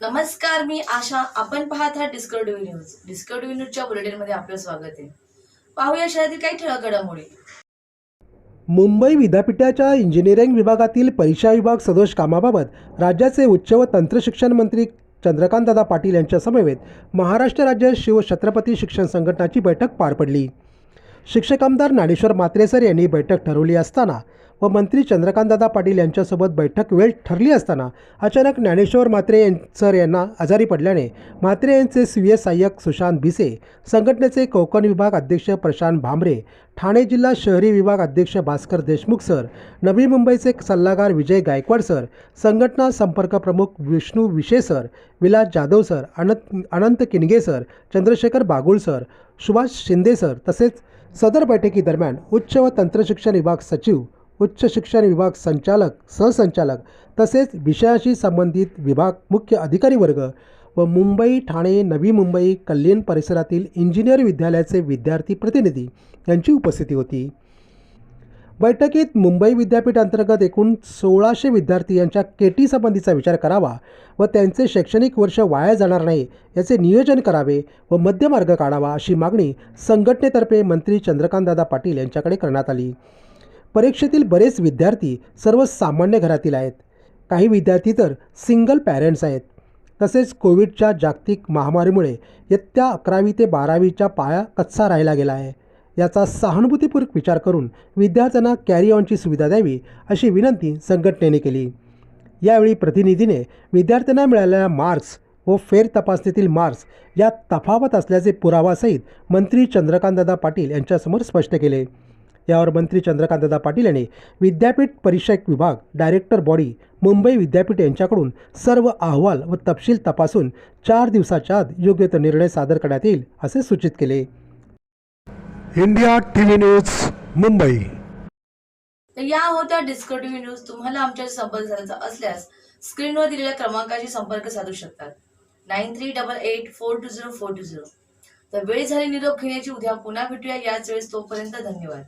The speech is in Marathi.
नमस्कार मी आशा. आपण पाहत आहात डिस्कवरी न्यूज डिस्कवरी न्यूजच्या बुलेटिनमध्ये आपलं स्वागत आहे. पाहूया शहरातील काही ठळक घडामोडी मुंबई विद्यापीठाच्या इंजिनिअरिंग विभागातील परीक्षा विभाग सदोष कामाबाबत राज्याचे उच्च व तंत्रशिक्षण मंत्री चंद्रकांतदादा पाटील यांच्या समवेत महाराष्ट्र राज्य शिवछत्रपती शिक्षण संघटनाची बैठक पार पडली. शिक्षक आमदार ज्ञानेश्वर मात्रेसर यांनी बैठक ठरवली असताना व मंत्री चंद्रकांतदादा पाटील यांच्यासोबत बैठक वेळ ठरली असताना अचानक ज्ञानेश्वर मात्रे यां- सर यांना आजारी पडल्याने मात्रे यांचे स्वीय सहाय्यक सुशांत भिसे संघटनेचे कोकण विभाग अध्यक्ष प्रशांत भामरे ठाणे जिल्हा शहरी विभाग अध्यक्ष भास्कर देशमुख सर नवी मुंबईचे सल्लागार विजय गायकवाड सर संघटना संपर्क प्रमुख Vishnu Vishe sir Vilas Jadhav sir Anant Anant Kinge sir Chandrashekhar Bagul sir Subhash Shinde sir तसेच सदर बैठकीदरम्यान उच्च व तंत्रशिक्षण विभाग सचिव उच्च शिक्षण विभाग संचालक सहसंचालक तसेच विषयाशी संबंधित विभाग मुख्य अधिकारी वर्ग व मुंबई ठाणे नवी मुंबई कल्याण परिसरातील इंजिनियर विद्यालयाचे विद्यार्थी प्रतिनिधी यांची उपस्थिती होती. बैठकीत मुंबई विद्यापीठ अंतर्गत एकूण सोळाशे विद्यार्थी यांच्या केटी संबंधीचा विचार करावा व त्यांचे शैक्षणिक वर्ष वाया जाणार नाही याचे नियोजन करावे व मध्यमार्ग काढावा अशी मागणी संघटनेतर्फे मंत्री चंद्रकांतदादा पाटील यांच्याकडे करण्यात आली. परीक्षेतील बरेच विद्यार्थी सर्वसामान्य घरातील आहेत. काही विद्यार्थी तर सिंगल पॅरेंट्स आहेत. तसेच कोविडच्या जागतिक महामारीमुळे इयत्ता अकरावी ते बारावीच्या पाया कच्चा राहिला गेला आहे. याचा सहानुभूतीपूर्वक विचार करून विद्यार्थ्यांना कॅरी ऑनची सुविधा द्यावी अशी विनंती संघटनेने केली. यावेळी प्रतिनिधीने विद्यार्थ्यांना मिळालेल्या मार्क्स व फेर तपासणीतील मार्क्स यात तफावत असल्याचे पुरावासहित मंत्री चंद्रकांतदादा पाटील यांच्यासमोर स्पष्ट केले. यावर मंत्री चंद्रकांतदादा पाटील यांनी विद्यापीठ परीक्षक विभाग डायरेक्टर बॉडी मुंबई विद्यापीठ यांच्याकडून सर्व अहवाल व तपशील तपासून चार दिवसाच्या आत योग्य तो निर्णय सादर करण्यात येईल असे सूचित केले. India TV news Mumbai. या होत्या डिस्कवरी न्यूज तुम्हाला आमच्याशी संपर्क साधायचा असल्यास स्क्रीनवर दिलेल्या क्रमांकाशी संपर्क साधू शकतात. Nine three double eight four two zero four two zero. तर वेळ झाली निरोप घेण्याची उद्या पुन्हा भेटूया. याच वेळेस तोपर्यंत धन्यवाद.